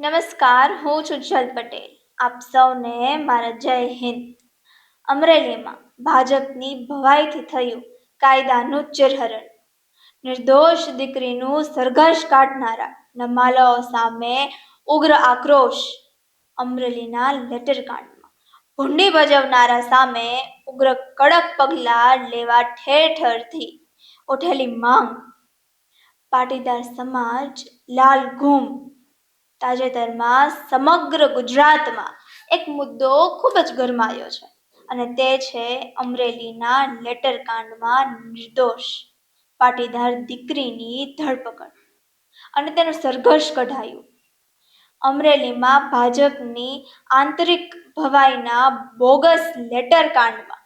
નમસ્કાર, હું છું પટેલ. આપ સૌને મારા જય હિન્દ. અમરેલીમાં ભાજપની ભવાઈથી થયું કાયદાનું ચિરહરણ. નિર્દોષ દીકરીનું સરઘસ કાઢનારા નમાલાઓ સામે ઉગ્ર આક્રોશ અમરેલીના લેટરકાંડમાં. ભૂંડી ભજવનારા સામે ઉગ્ર કડક પગલાં લેવા ઠેર ઠેરથી ઉઠેલી માંગ. પાટીદાર સમાજ લાલ ઘૂમ તાજેતરમાં સમગ્ર ગુજરાતમાં એક મુદ્દો ખૂબ જ ગરમાયો છે અને તે છે અમરેલીના લેટર કાંડમાં નિર્દોષ. પાટીદાર દીકરીની ધરપકડ અને તેનું સરઘર્ષ કઢાયું. અમરેલીમાં ભાજપની આંતરિક ભવાઈના બોગસ લેટર કાંડમાં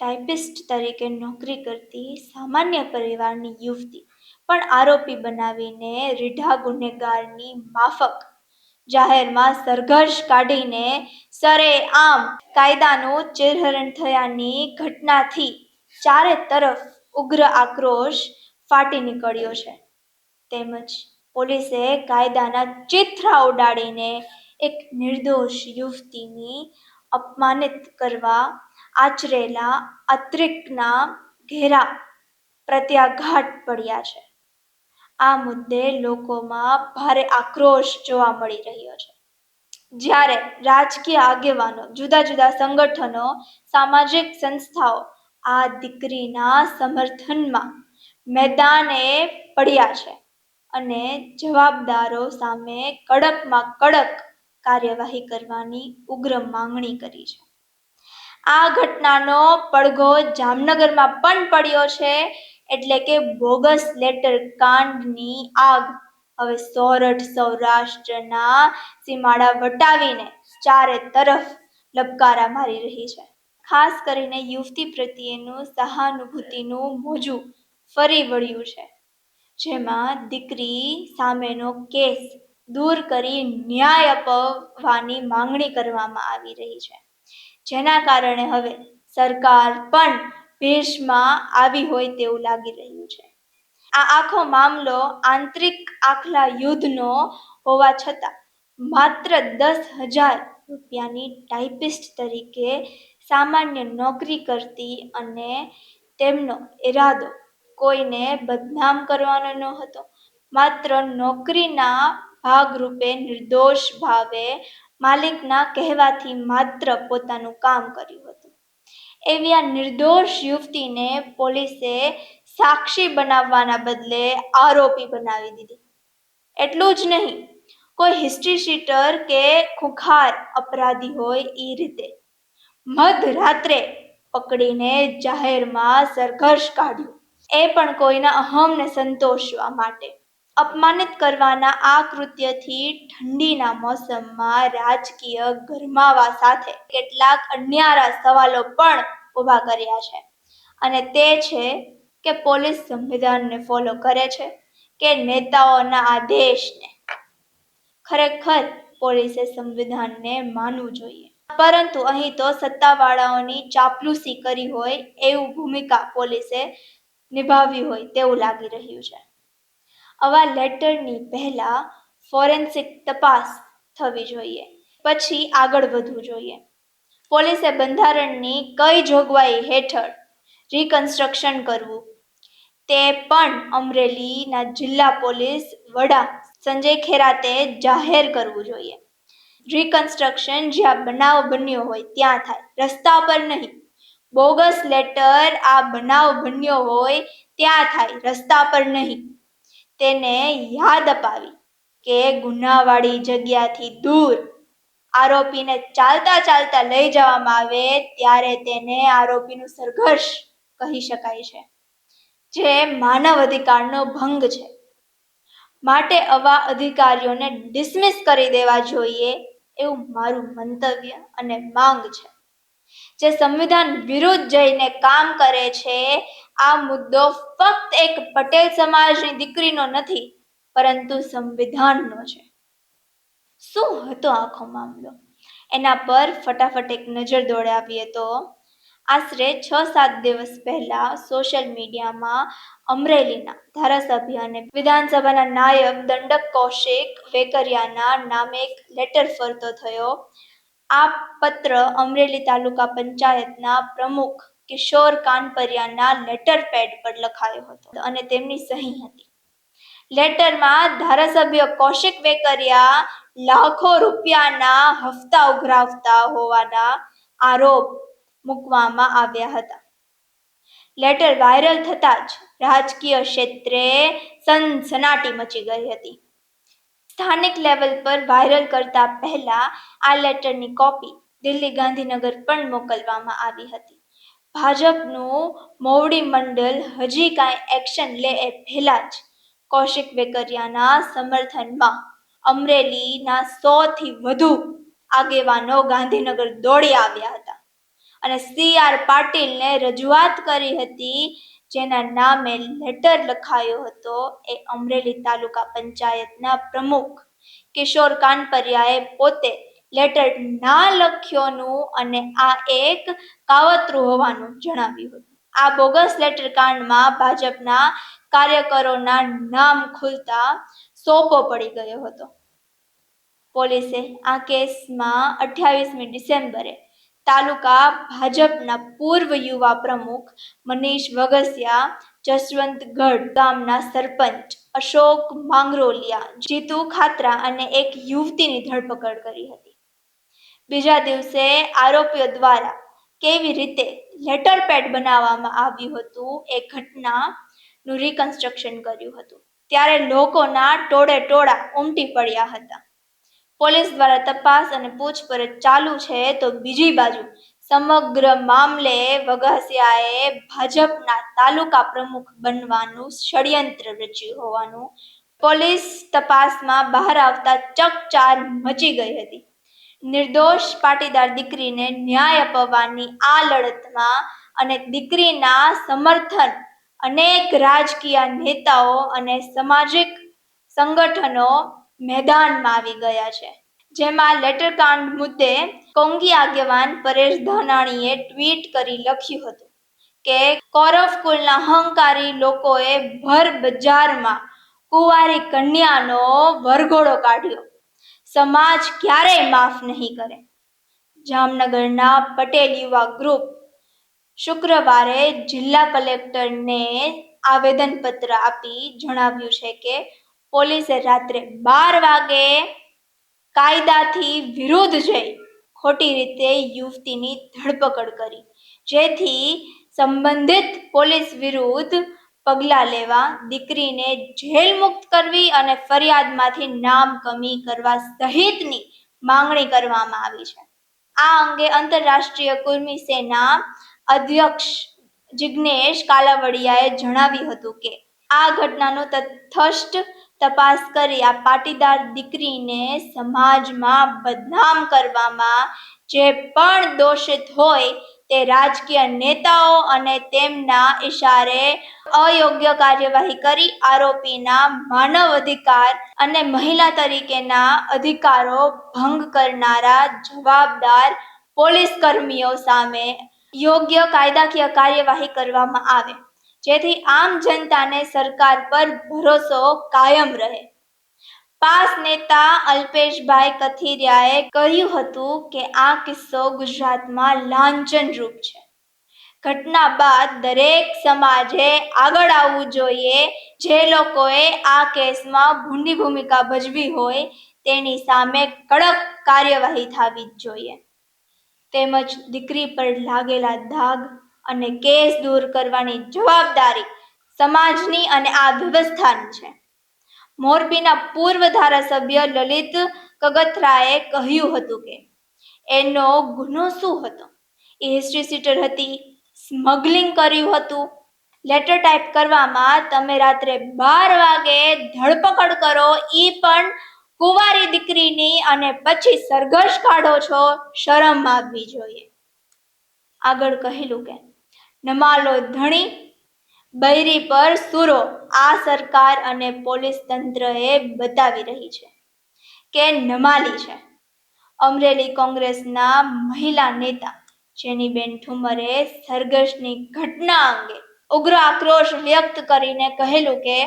ટાઈપિસ્ટ તરીકે નોકરી કરતી સામાન્ય પરિવારની યુવતી પણ આરોપી બનાવીને રીઢા ગુનેગારની માફક જાહેરમાં સરઘર્ષ કાઢીને સરેઆમ કાયદાનું ચિરહરણ થયાની ઘટનાથી ચારે તરફ ઉગ્ર આક્રોશ ફાટી નીકળ્યો છે. તેમજ પોલીસે કાયદાના ચિત્રા ઉડાડીને એક નિર્દોષ યુવતીની અપમાનિત કરવા આચરેલા અતિરેકના ઘેરા પ્રત્યાઘાત પડ્યા છે. આ મુદ્દે લોકોમાં ભારે આક્રોશ જોવા મળી રહ્યો છે. જ્યારે રાજકીય આગેવાનો, જુદા જુદા સંગઠનો, સામાજિક સંસ્થાઓ આ દીકરીના સમર્થનમાં મેદાને પડ્યા છે અને જવાબદારો સામે કડકમાં કડક કાર્યવાહી કરવાની ઉગ્ર માંગણી કરી છે. આ ઘટનાનો પડઘો જામનગરમાં પણ પડ્યો છે. એટલે કે બોગસ લેટર કાંડની આગ. હવે સોરઠ સૌરાષ્ટ્રના સીમાડા વટાવીને ચારે તરફ લબકારા મારી રહી છે. ખાસ કરીને યુવતી પ્રત્યેનું સહાનુભૂતિનું મોજું ફરી વળ્યું છે. જેમાં દીકરી સામેનો કેસ દૂર કરી ન્યાય અપાવવાની માંગણી કરવામાં આવી રહી છે. જેના કારણે હવે સરકાર પણ ભેષમાં આવી હોય તેવું લાગી રહ્યું છે. આ આખો મામલો આંતરિક આખલા યુદ્ધનો હોવા છતાં માત્ર દસ હજાર રૂપિયાની ટાઈપિસ્ટ તરીકે સામાન્ય નોકરી કરતી અને તેમનો ઈરાદો કોઈને બદનામ કરવાનો ન હતો માત્ર નોકરીના ભાગરૂપે નિર્દોષ ભાવે માલિકના કહેવાથી માત્ર પોતાનું કામ કર્યું હતું. એવી આ નિર્દોષ યુવતીને પોલીસે સાક્ષી બનાવવાના બદલે આરોપી બનાવી દીધી. એટલું જ નહીં, કોઈ હિસ્ટ્રી શીટર કે ખુખાર અપરાધી હોય એ રીતે. મધરાત્રે પકડીને જાહેરમાં સરઘર્ષ કાઢ્યું. એ પણ કોઈના અહમને સંતોષવા માટે. અપમાનિત કરવાના આ કૃત્યથી ઠંડીના મોસમમાં રાજકીય ગરમાવા સાથે કેટલાક અન્યારા સવાલો પણ ઊભા કર્યા છે. અને તે છે કે પોલીસ સંવિધાનને ફોલો કરે છે કે નેતાઓના આદેશને ખરેખર પોલીસે સંવિધાનને માનવું જોઈએ. પરંતુ અહીં તો સત્તાવાળાઓની ચાપલુસી કરી હોય એવું ભૂમિકા પોલીસે નિભાવી હોય તેવું લાગી રહ્યું છે. આવા લેટરની પહેલાં ફોરેન્સિક તપાસ થવી જોઈએ, પછી આગળ વધવું જોઈએ. પોલીસે બંધારણની કઈ જોગવાઈ હેઠળ રિકન્સ્ટ્રક્શન કરવું? તે પણ અમરેલીના જિલ્લા પોલીસ વડા સંજય ખેરાતે જાહેર કરવું જોઈએ. રિકન્સ્ટ્રક્શન જ્યાં બનાવ બન્યો હોય ત્યાં થાય, રસ્તા પર નહીં. બોગસ લેટર આ બનાવ બન્યો હોય ત્યાં થાય, રસ્તા પર નહીં. તેને યાદ અપાવી કે ગુનાવાળી જગ્યાથી દૂર આરોપીને ચાલતા ચાલતા લઈ જવામાં આવે ત્યારે તેને આરોપીનું સંઘર્ષ કહી શકાય છે, જે માનવ અધિકારનો ભંગ છે. માટે આવા અધિકારીઓને ડિસમિસ કરી દેવા જોઈએ એવું મારું મંતવ્ય અને માંગ છે. જે સંવિધાન વિરુદ્ધ જઈને કામ કરે છે આ મુદ્દો ફક્ત એક પટેલ સમાજની દીકરીનો નથી, પરંતુ સંવિધાનનો છે. શું હતો આખો મામલો? એના પર ફટાફટ એક નજર દોડાવીએ તો, આશરે છ સાત દિવસ પહેલા સોશિયલ મીડિયામાં અમરેલીના ધારાસભ્ય અને વિધાનસભાના નાયબ દંડક કૌશિક વેકરિયાના નામે એક લેટર ફરતો થયો. આ પત્ર અમરેલી તાલુકા પંચાયતના પ્રમુખ કિશોર કાનપરિયાના લેટર પેડ પર લખાયો હતો અને તેમની સહી હતી. લેટરમાં ધારાસભ્ય કૌશિક વેકરિયા લાખો રૂપિયાના હપ્તા ઉઘરાવતા હોવાના આરોપ મૂકવામાં આવ્યા હતા. લેટર વાયરલ થતાં જ રાજકીય ક્ષેત્રે સનસનાટી મચી ગઈ હતી. સ્થાનિક લેવલ પર વાયરલ કરતા પહેલા આ લેટરની કોપી દિલ્હી ગાંધીનગર પણ મોકલવામાં આવી હતી. ભાજપનું મોવડી મંડળ હજી કાંઈ એક્શન લે એ પહેલા જ. કૌશિક વેકરિયાના સમર્થનમાં અમરેલીના સોથી વધુ આગેવાનો ગાંધીનગર દોડી આવ્યા હતા. અને સી આર પાટીલને રજૂઆત કરી હતી, જેના નામે લેટર લખાયો હતો, એ અમરેલી તાલુકા પંચાયતના પ્રમુખ કિશોર કાનપરિયાએ પોતે લેટર ના લખ્યોનું અને આ એક કાવતરું હોવાનું જણાવ્યું હતું. આ બોગસ લેટર કાંડમાં ભાજપના કાર્યકરોના નામ ખુલતા સોપો પડી ગયો હતો. પોલીસે આ કેસમાં અઠ્યાવીસમી ડિસેમ્બરે તાલુકા ભાજપના પૂર્વ યુવા પ્રમુખ મનીષ વગસિયા, જસવંતગઢ ગામના સરપંચ અશોક માંગરોલિયા, જીતુ ખાતરા અને એક યુવતીની ધરપકડ કરી હતી. બીજા દિવસે આરોપીઓ દ્વારા કેવી રીતે લેટર પેડ બનાવવામાં આવ્યું હતું એ ઘટનાનું રિકન્સ્ટ્રક્શન કર્યું હતું. ત્યારે લોકોના ટોળે ટોળા ઉમટી પડ્યા હતા. પોલીસ દ્વારા તપાસ અને પૂછપરછ ચાલુ છે તો બીજી બાજુ સમગ્ર મામલે વઘાસિયાએ ભાજપના તાલુકા પ્રમુખ બનવાનું ષડયંત્ર રચ્યું હોવાનું પોલીસ તપાસમાં બહાર આવતા ચકચાર મચી ગઈ હતી. નિર્દોષ પાટીદાર દીકરીને ન્યાય અપાવવાની આ લડતમાં અને દીકરીના સમર્થન અનેક રાજકીય નેતાઓ અને સામાજિક સંગઠનો મેદાનમાં આવી ગયા છે. જેમાં લેટરકાંડ મુદ્દે કોંગી આગેવાન પરેશ ધાનાણીએ ટ્વીટ કરી લખ્યું હતું કે કૌરવ કુલના અહંકારી લોકોએ ભર બજારમાં કુંવારી કન્યાનો વરઘોડો કાઢ્યો. સમાજ ક્યારેય માફ નહીં કરે. જામનગરના પટેલ યુવા ગ્રુપ શુક્રવારે જિલ્લા કલેક્ટરને આવેદનપત્ર આપી જણાવ્યું છે કે પોલીસે રાત્રે બાર વાગે કાયદાથી વિરુદ્ધ જઈ ખોટી રીતે યુવતીની ધરપકડ કરી. જેથી સંબંધિત પોલીસ વિરુદ્ધ પગલાં લેવા, દીકરીને જેલ મુક્ત કરવી અને ફરિયાદમાંથી નામ કમી કરવા સહિતની માંગણી કરવામાં આવી છે. આ અંગે આંતરરાષ્ટ્રીય કુર્મી સેના અધ્યક્ષ જિગ્નેશ કાલાવડિયાએ જણાવ્યું હતું કે, આ ઘટનાનો તથસ્થ તપાસ કરી આ પાટીદાર દીકરીને સમાજમાં બદનામ કરવામાં જે પણ દોષિત હોય તે રાજકીય નેતાઓ અને તેમના ઇશારે અયોગ્ય કાર્યવાહી કરી આરોપીના માનવ અધિકાર અને મહિલા તરીકેના અધિકારો ભંગ કરનારા જવાબદાર પોલીસ કર્મીઓ સામે યોગ્ય કાયદાકીય કાર્યવાહી કરવામાં આવે, જેથી આમ જનતાને સરકાર પર ભરોસો કાયમ રહે. પાસ નેતા અલ્પેશભાઈ કથિરિયાએ કહ્યું હતું કે આ કિસ્સો ગુજરાતમાં લાંછન રૂપ છે. ઘટના બાદ દરેક સમાજે આગળ આવવું જોઈએ. જે લોકોએ આ કેસમાં ભૂંડી ભૂમિકા ભજવી હોય તેની સામે કડક કાર્યવાહી થવી જ જોઈએ. તેમજ દીકરી પર લાગેલા દાગ અને કેસ દૂર કરવાની જવાબદારી સમાજની અને આ વ્યવસ્થાની છે. મોરબીના પૂર્વ ધારાસભ્ય લલિત કગથરાએ કહ્યું હતું કે, એનો ગુનો શું હતો? એ હિસ્ટ્રી સીટર હતી સ્મગલિંગ કર્યું હતું. લેટર ટાઈપ કરવામાં તમે રાત્રે બાર વાગે ધરપકડ કરો એ પણ કુંવારી દીકરીની અને પછી સરઘસ કાઢો છો, શરમ આવવી જોઈએ. આગળ કહેલું કે, નમાલો ધણી બૈરી પર સુરો આ સરકાર અને પોલીસ તંત્રએ બતાવી રહી છે કે નમાલી છે. અમરેલી કોંગ્રેસના મહિલા નેતા જેનીબેન ઠુમરે સરઘસની ઘટના અંગે ઉગ્ર આક્રોશ વ્યક્ત કરીને કહેલું કે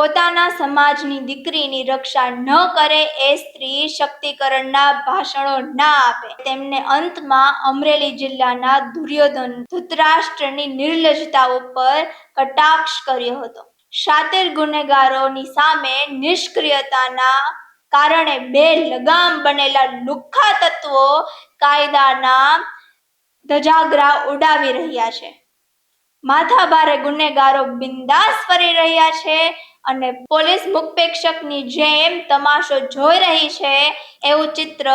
પોતાના સમાજની દીકરીની રક્ષા ન કરે એ સ્ત્રી શક્તિકરણના ભાષણો ના આપે. તેમને અંતમાં અમરેલી જિલ્લાના દુર્યોધન ધૃતરાષ્ટ્રની નિર્લજતા ઉપર કટાક્ષ કર્યો હતો. શાતિર ગુનેગારોની સામે નિષ્ક્રિયતાના કારણે બે લગામ બનેલા લુખ્ખા તત્વો કાયદાના ધજાગરા ઉડાવી રહ્યા છે. માથાભારે ગુનેગારો બિંદાસ ફરી રહ્યા છે. અને પોલીસ મુખપેક્ષકની જેમ તમાશો જોઈ રહી છે, એવું ચિત્ર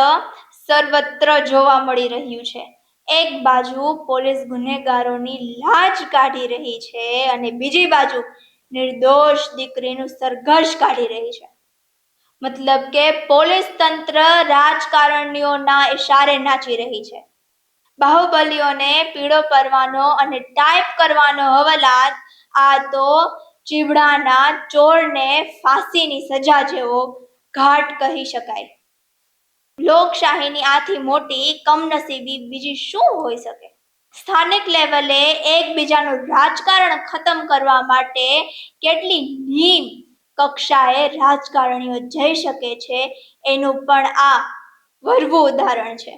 સર્વત્ર જોવા મળી રહ્યું છે. એક બાજુ પોલીસ ગુનેગારોની લાજ કાઢી રહી છે અને બીજી બાજુ નિર્દોષ દીકરીનું સરઘર્ષ કાઢી રહી છે. મતલબ કે પોલીસ તંત્ર રાજકારણીઓના ઇશારે નાચી રહી છે. બાહુબલીઓને પીળો પરવાનો અને ટાઈપ કરવાનો હવાલાત આ તો ચીવડાના ચોરને ફાંસીની સજા જેવો ઘાટ કહી શકાય. લોકશાહીની આથી મોટી કમનસીબી બીજી શું હોઈ શકે? સ્થાનિક લેવલે એકબીજાનું રાજકારણ ખતમ કરવા માટે કેટલી નીમ કક્ષાએ રાજકારણીઓ જઈ શકે છે એનું પણ આ વરવું ઉદાહરણ છે.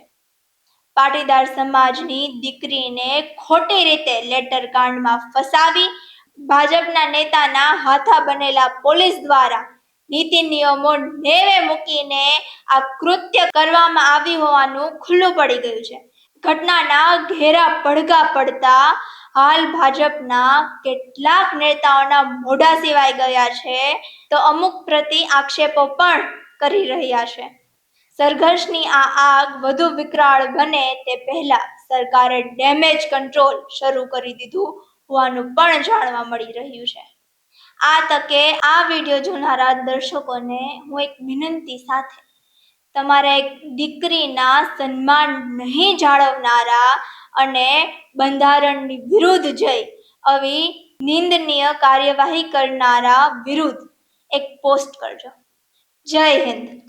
પાટીદાર સમાજની દીકરીને ખોટી રીતે લેટર કાંડમાં ફસાવી ભાજપના નેતાના હાથા બનેલા પોલીસ દ્વારા નીતિ નિયમો નેવે મૂકીને આ કૃત્ય કરવામાં આવ્યું હોવાનું ખુલ્લું પડી ગયું છે. ઘટનાના ઘેરા પડઘા પડતા હાલ ભાજપના કેટલાક નેતાઓના મોઢા સિવાય ગયા છે તો અમુક પ્રતિ આક્ષેપો પણ કરી રહ્યા છે. સંઘર્ષની આ આગ વધુ વિકરાળ બને તે પહેલા સરકારે ડેમેજ કંટ્રોલ શરૂ કરી દીધું હોવાનું પણ જાણવા મળી રહ્યું છે. આ તકે આ વીડિયો જોનારા દર્શકોને હું એક વિનંતી સાથે તમારા એક દીકરીના સન્માન નહીં જાળવનારા અને બંધારણની વિરુદ્ધ જઈ આવી નિંદનીય કાર્યવાહી કરનારા વિરુદ્ધ એક પોસ્ટ કરજો. જય હિન્દ.